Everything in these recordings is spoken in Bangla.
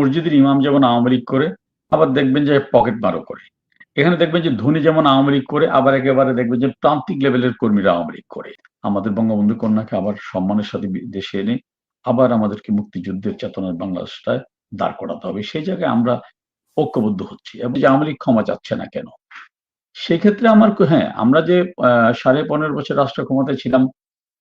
মসজিদের ইমাম যেমন আওয়ামী লীগ করে, আবার দেখবেন যে পকেট মারও করে। এখানে দেখবেন যে ধনী যেমন আওয়ামী লীগ করে, আবার একেবারে দেখবেন যে প্রান্তিক লেভেলের কর্মীরা আওয়ামী লীগ করে। আমাদের বঙ্গবন্ধু কন্যাকে আবার সম্মানের সাথে দেশে এনে আবার আমাদেরকে মুক্তিযুদ্ধের চেতনার বাংলাদেশটায় দাঁড় করাতে হবে। সেই জায়গায় আমরা ঐক্যবদ্ধ হচ্ছি এবং যে আওয়ামী লীগ ক্ষমা চাচ্ছে না কেন? সেক্ষেত্রে আমার হ্যাঁ আমরা যে সাড়ে পনেরো বছর রাষ্ট্র ক্ষমতায় ছিলাম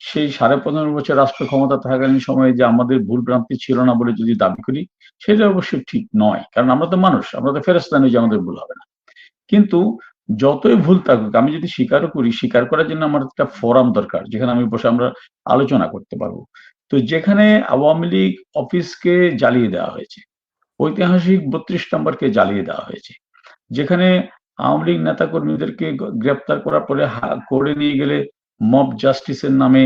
সেই সাড়ে পনেরো বছর রাষ্ট্র ক্ষমতা থাকাকালীন সময়ে যে আমাদের ভুল ভ্রান্তি ছিল না বলে যদি দাবি করি, সেটা অবশ্যই ঠিক নয়। কারণ আমরা তো মানুষ, আমরা তো ফেরস্তা নই যে আমাদের ভুল হবে না। কিন্তু যতই ভুল থাকুক, আমি যদি স্বীকারও করি, স্বীকার করার জন্য আমার একটা ফোরাম দরকার, যেখানে আমি বসে আমরা আলোচনা করতে পারব। তো যেখানে আওয়ামী লীগ অফিসকে জ্বালিয়ে দেওয়া হয়েছে, ঐতিহাসিক বত্রিশ নম্বরকে জ্বালিয়ে দেওয়া হয়েছে, যেখানে আওয়ামী লীগ নেতা কর্মীদেরকে গ্রেপ্তার করার পরে করে নিয়ে গেলে মব জাস্টিসের নামে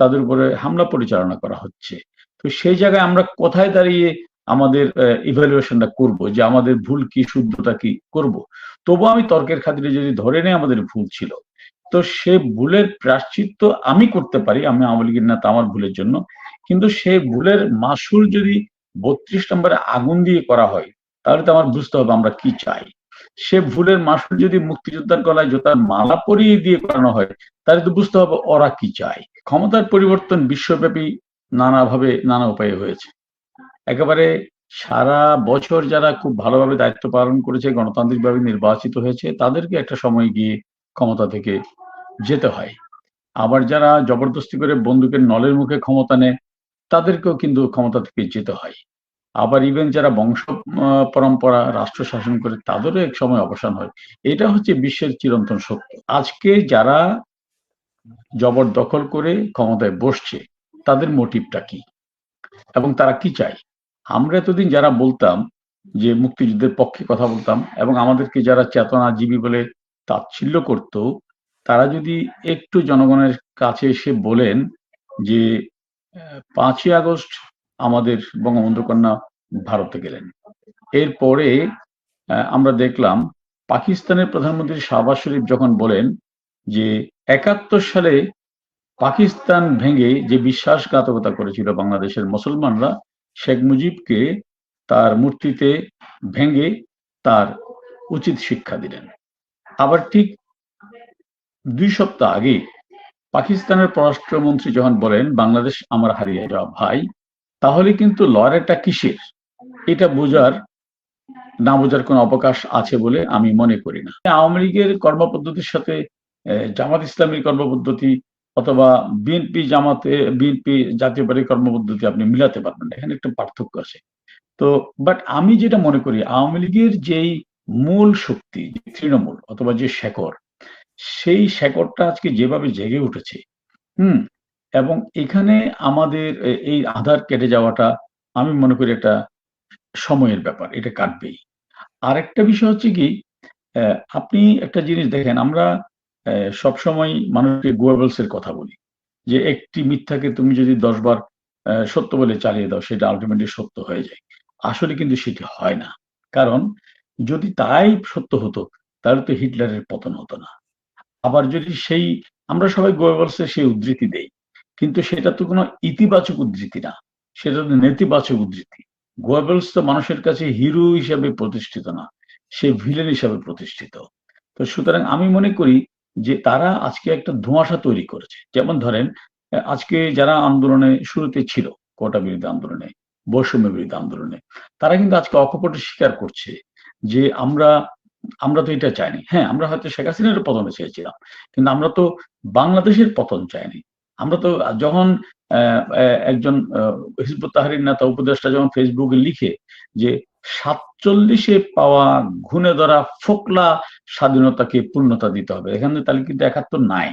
তাদের উপরে হামলা পরিচালনা করা হচ্ছে। তো সেই জায়গায় আমরা কোথায় দাঁড়িয়ে আমাদের ইভ্যালুয়েশনটা করব? যে আমাদের ভুল কি, শুদ্ধতা কি করব? তবু আমি তর্কের খাতিরে যদি ধরে নেই, আমাদের ভুল ছিল। তো সে ভুলের প্রাশ্চিত্য আমি করতে পারি, আমি আওয়ামী লীগের নেতা আমার ভুলের জন্য। কিন্তু সে ভুলের মাসুল যদি বত্রিশ নম্বরে আগুন দিয়ে করা হয়, তাহলে তো আমার বুঝতে হবে আমরা কি চাই। সে ভুলের মাসুল যদি মুক্তিযোদ্ধার গলায় জোতার মালা পরিয়ে দিয়ে করানো হয়, তাহলে তো বুঝতে হবে ওরা কি চায়। ক্ষমতার পরিবর্তন বিশ্বব্যাপী নানাভাবে, নানা উপায়ে হয়েছে। একেবারে সারা বছর যারা খুব ভালোভাবে দায়িত্ব পালন করেছে, গণতান্ত্রিকভাবে নির্বাচিত হয়েছে, তাদেরকে একটা সময় গিয়ে ক্ষমতা থেকে যেতে হয়। আবার যারা জবরদস্তি করে বন্দুকের নলের মুখে ক্ষমতা নেয়, তাদেরকেও কিন্তু ক্ষমতা থেকে যেতে হয়। আবার ইভেন যারা বংশ পরম্পরা, রাষ্ট্র শাসন করে তাদেরও এক সময় অবসান হয়। এটা হচ্ছে বিশ্বের চিরন্তন সত্য আজকে যারা জবরদখল করে ক্ষমতায় বসছে, তাদের মোটিভটা কি? এবং তারা কি চায়? আমরা এতদিন যারা বলতাম যে মুক্তিযুদ্ধের পক্ষে কথা বলতাম এবং আমাদেরকে যারা চেতনাজীবী বলে তাচ্ছিল্য করত, তারা যদি একটু জনগণের কাছে এসে বলেন যে পাঁচই আগস্ট আমাদের বঙ্গবন্ধু কন্যা ভারতে গেলেন। এরপরে আমরা দেখলাম পাকিস্তানের প্রধানমন্ত্রী শাহবাজ শরীফ যখন বলেন যে একাত্তর সালে পাকিস্তান ভেঙে যে বিশ্বাসঘাতকতা করেছিল বাংলাদেশের মুসলমানরা, শেখ মুজিবকে তার মূর্তিতে ভেঙে তার উচিত শিক্ষা দিলেন। আবার ঠিক দুই সপ্তাহ আগে পাকিস্তানের পররাষ্ট্রমন্ত্রী যখন বলেন, বাংলাদেশ আমার হারিয়ে যাওয়া ভাই তাহলে কিন্তু লড়াইটা কিসের? এটা বোঝার, না বোঝার কোনো অবকাশ আছে বলে আমি মনে করি না। আওয়ামী লীগের কর্মপদ্ধতির সাথে জামাত ইসলামীর কর্মপদ্ধতি অথবা বিএনপি জামাতে, বিএনপি জাতীয় পার্টির কর্মপদ্ধতি আপনি মিলাতে পারবেন না, এখানে একটা পার্থক্য আছে। তো বাট আমি যেটা মনে করি, আওয়ামী লীগের যেই মূল শক্তি তৃণমূল অথবা যে শেকড় সেই শেকড়টা আজকে যেভাবে জেগে উঠেছে, হুম এবং এখানে আমাদের এই আধার কেটে যাওয়াটা আমি মনে করি একটা সময়ের ব্যাপার, এটা কাটবেই। আরেকটা বিষয় হচ্ছে কি আপনি একটা জিনিস দেখেন, আমরা সবসময় মানুষকে গোয়েবলস এর কথা বলি, যে একটি মিথ্যাকে তুমি যদি দশবার সত্য বলে চালিয়ে দাও, সেটা আলটিমেটলি সত্য হয়ে যায়। আসলে কিন্তু সেটি হয় না। কারণ যদি তাই সত্য হতো, তাহলে তো হিটলারের পতন হতো না। আবার যদি সেই, আমরা সবাই গোয়েবলসের সেই উদ্ধৃতি দেই কিন্তু সেটা তো কোনো ইতিবাচক উদ্ধৃতি না। সেটা তো নেতিবাচক উদ্ধৃতি। গোয়েবলস তো মানুষের কাছে হিরো হিসাবে প্রতিষ্ঠিত না, সে ভিলেন হিসাবে প্রতিষ্ঠিত। তো সুতরাং আমি মনে করি যে তারা আজকে একটা ধোঁয়াশা তৈরি করেছে। যেমন ধরেন, আজকে যারা আন্দোলনে শুরুতে ছিল, কোটা বিরোধী আন্দোলনে, বৈষম্য বিরোধী আন্দোলনে, তারা কিন্তু আজকে অকপটে স্বীকার করছে যে আমরা আমরা তো এটা চাইনি। হ্যাঁ আমরা হয়তো শেখ হাসিনার পতনে চেয়েছিলাম, কিন্তু আমরা তো বাংলাদেশের পতন চাইনি। আমরা তো যখন একজন হিজবুত তাহারির নেতা, উপদেষ্টা যখন ফেসবুকে লিখে যে সাতচল্লিশে পাওয়া ঘুণে ধরা ফোকলা স্বাধীনতাকে পূর্ণতা দিতে হবে, এখানে তাহলে কিন্তু একাত্তর নাই।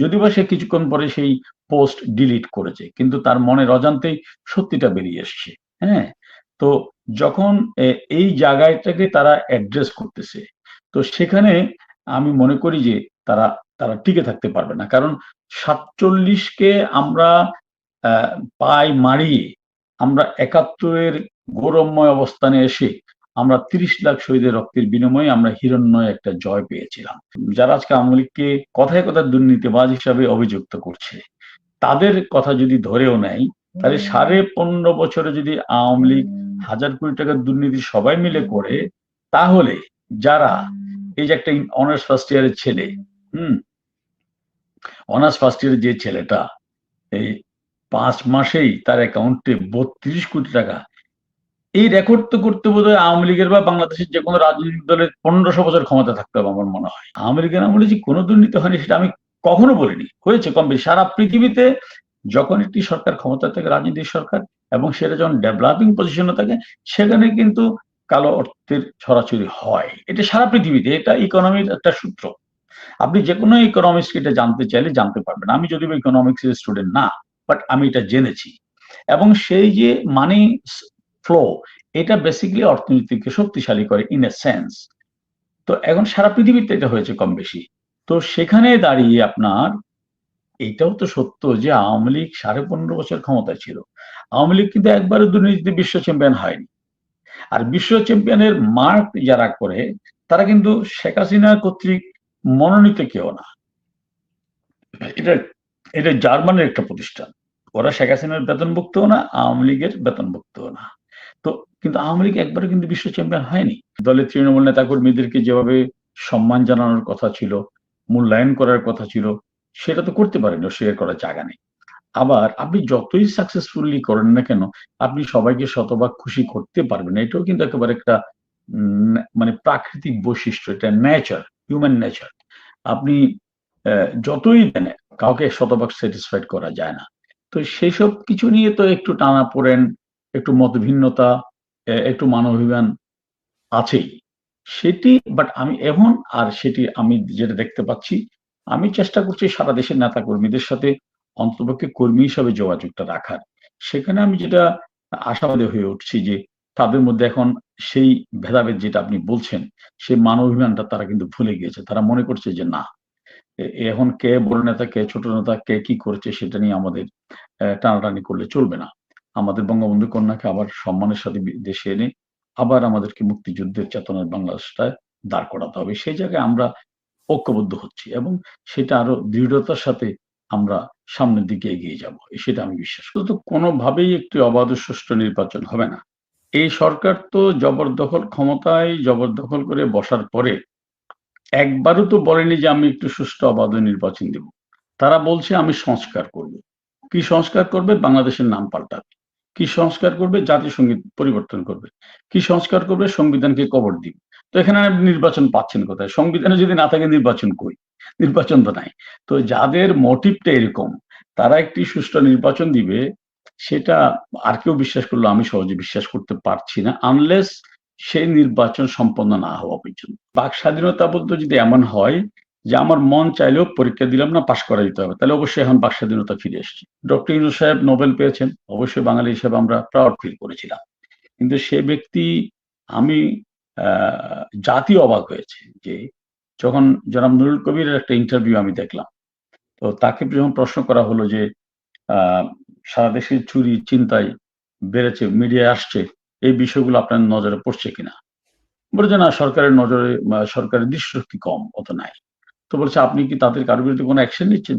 যদিও বা সে কিছুক্ষণ পরে সেই পোস্ট ডিলিট করেছে, কিন্তু তার মনের অজান্তেই সত্যিটা বেরিয়ে এসছে হ্যাঁ? তো যখন এই জায়গাটাকে তারা অ্যাড্রেস করতেছে, তো সেখানে আমি মনে করি যে তারা তারা টিকে থাকতে পারবে না। কারণ সাতচল্লিশকে আমরা পাই মারিয়ে আমরা একাত্তরের গৌরবময় অবস্থানে এসে আমরা তিরিশ লাখ শহীদের রক্তের বিনিময়ে আমরা হিরণ্ময় একটা জয় পেয়েছিলাম। যারা আজকে আওয়ামী লীগকে কথায় কথায় দুর্নীতিবাজ হিসাবে অভিযুক্ত করছে, তাদের কথা যদি ধরেও নেয়, তাহলে সাড়ে পনেরো বছরে যদি আওয়ামী লীগ হাজার কোটি টাকার দুর্নীতি সবাই মিলে করে, তাহলে যারা এই যে একটা অনার্স ফার্স্ট ইয়ারের ছেলে হুম। অনার্স ফার্স্ট ইয়ারের যে ছেলেটা, এই পাঁচ মাসেই তার অ্যাকাউন্টে বত্রিশ কোটি টাকা। এই রেকর্ড তো করতে বোধ হয় আওয়ামী লীগের বা বাংলাদেশের যে কোনো রাজনৈতিক দলের পনেরোশো বছর ক্ষমতা থাকতে হবে আমার মনে হয়। আওয়ামী লীগের আমলে যে কোনো দুর্নীতি হয়নি সেটা আমি কখনো বলিনি। হয়েছে কম বেশি। সারা পৃথিবীতে যখন একটি সরকার ক্ষমতা থাকে রাজনৈতিক সরকার এবং সেটা যখন ডেভেলপিং পজিশনে থাকে, সেখানে কিন্তু কালো অর্থের ছড়াছড়ি হয়। এটা সারা পৃথিবীতে, এটা ইকোনমির একটা সূত্র। আপনি যে কোনো ইকোনমিক্স এটা জানতে চাইলে জানতে পারবেন। আমি যদিও ইকোনমিক্স এর স্টুডেন্ট না বাট আমি এটা জেনেছি। এবং সেই যে মানি ফ্লো এটা বেসিক্যালি অর্থনীতিকে শক্তিশালী করে ইন এ সেন্স তো এখন সারা পৃথিবীতে এটা হয়েছে কম বেশি। তো সেখানে দাঁড়িয়ে আপনার, এটাও তো সত্য যে আওয়ামী লীগ সাড়ে পনেরো বছর ক্ষমতায় ছিল। আওয়ামী লীগ কিন্তু একবারও দুর্নীতিতে বিশ্ব চ্যাম্পিয়ন হয়নি। আর বিশ্ব চ্যাম্পিয়নের মার্ক যারা করে, তারা কিন্তু শেখ হাসিনা কর্তৃক মনোনীত কেউ না। এটা এটা জার্মানের একটা প্রতিষ্ঠান। ওরা শেখ হাসিনার বেতনভুক্তও না, আওয়ামী লীগের বেতনভুক্তও না। তো কিন্তু আওয়ামী লীগ একবারও কিন্তু বিশ্ব চ্যাম্পিয়ন হয়নি। দলের তৃণমূল নেতাকর্মীদেরকে যেভাবে সম্মান জানানোর কথা ছিল, মূল্যায়ন করার কথা ছিল, সেটা তো করতে পারেন শেয়ার করার জায়গা নেই। আবার আপনি যতই সাকসেসফুলি করেন না কেন, আপনি সবাইকে শতভাগ খুশি করতে পারবেন এটাও কিন্তু একেবারে একটা মানে প্রাকৃতিক বৈশিষ্ট্য, এটা নেচার হিউম্যান নেচার আপনি যতই দেন, কাউকে শতভাগ স্যাটিসফাইড করা যায় না। তো সেই সব কিছু নিয়ে তো একটু টানা পড়েন, একটু মতভিন্নতা একটু মানবাভিমান আছেই। সেটি বাট আমি এখন আর সেটি আমি যেটা দেখতে পাচ্ছি, আমি চেষ্টা করছি সারা দেশের নেতা কর্মীদের সাথে অন্তপক্ষে কর্মী হিসাবে যোগাযোগটা রাখার। সেখানে আমি যেটা আশাবাদী হয়ে উঠছি যে, তাদের মধ্যে এখন সেই ভেদাভেদ যেটা আপনি বলছেন, সেই মানবাভিমানটা তারা কিন্তু ভুলে গিয়েছে। তারা মনে করছে যে না এখন কে বড় নেতা, কে ছোট নেতা, কে কি করছে সেটা নিয়ে আমাদের টানাটানি করলে চলবে না। আমাদের বঙ্গবন্ধু কন্যাকে আবার সম্মানের সাথে দেশে এনে আবার আমাদেরকে মুক্তিযুদ্ধের চেতনার বাংলাদেশটায় দাঁড় করাতে হবে। সেই জায়গায় আমরা ঐক্যবদ্ধ হচ্ছি এবং সেটা আরও দৃঢ়তার সাথে আমরা সামনের দিকে এগিয়ে যাব সেটা আমি বিশ্বাস করি। তো কোনোভাবেই একটি অবাধ সুষ্ঠু নির্বাচন হবে না। এই সরকার তো জবরদখল ক্ষমতায় জবরদখল করে বসার পরে একবারও তো বলেনি যে আমি একটু সুষ্ঠু অবাধ নির্বাচন দেব। তারা বলছে আমি সংস্কার করব। কি সংস্কার করবে? বাংলাদেশের নাম পাল্টাবে। কি সংস্কার করবে? জাতীয় সংগীত পরিবর্তন করবে। কি সংস্কার করবে? সংবিধানকে কবর দিবে। তো এখানে নির্বাচন পাচ্ছেন কোথায়? সংবিধানে যদি না থাকে নির্বাচন কই? নির্বাচন তো নাই। তো যাদের মোটিভটা এরকম, তারা একটি সুষ্ঠু নির্বাচন দিবে সেটা আর কেউ বিশ্বাস করল, আমি সহজে বিশ্বাস করতে পারছি না আনলেস সেই নির্বাচন সম্পন্ন না হওয়া পর্যন্ত। বাক স্বাধীনতা বলতে যদি এমন হয় যে আমার মন চাইলেও পরীক্ষা দিলাম না পাশ করা দিতে হবে, তাহলে অবশ্যই এখন বাক স্বাধীনতা ফিরে এসছে। ডক্টর ইনু সাহেব নোবেল পেয়েছেন, অবশ্যই বাঙালি হিসেবে আমরা প্রাউড ফিল করেছিলাম। কিন্তু সে ব্যক্তি, আমি জাতি অবাক হয়েছে যে যখন জনাব নুরুল কবিরের একটা ইন্টারভিউ আমি দেখলাম, তো তাকে যখন প্রশ্ন করা হলো যে সারা দেশের চুরি চিন্তায় বেড়েছে মিডিয়ায় আসছে, এই বিষয়গুলো আপনার নজরে পড়ছে কিনা? বলছে, না, সরকারের নজরে সরকারের দৃষ্টিশক্তি কম, অত নাই। তো বলছে, আপনি কি তাদের কারোর বিরুদ্ধে কোনো অ্যাকশন নিচ্ছেন?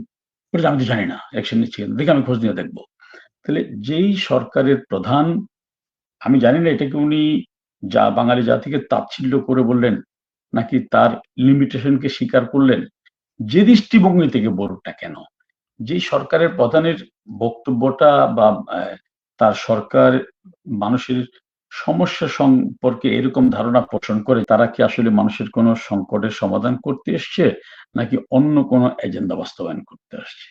বলছে, আমি তো জানি না অ্যাকশন নিচ্ছি দেখে আমি খোঁজ নিয়ে দেখব। তাহলে যেই সরকারের প্রধান, আমি জানি না এটাকে উনি যা বাঙালি জাতিকে তাচ্ছিল্য করে বললেন, নাকি তার লিমিটেশনকে স্বীকার করলেন, যে দৃষ্টিভঙ্গি থেকে বলুকটা কেন যে সরকারের প্রধানের বক্তব্যটা বা তার সরকার মানুষের সমস্যা সম্পর্কে এরকম ধারণা পোষণ করে, তারা কি আসলে মানুষের কোনো সংকটের সমাধান করতে এসছে? নাকি অন্য কোনো এজেন্ডা বাস্তবায়ন করতে আসছে?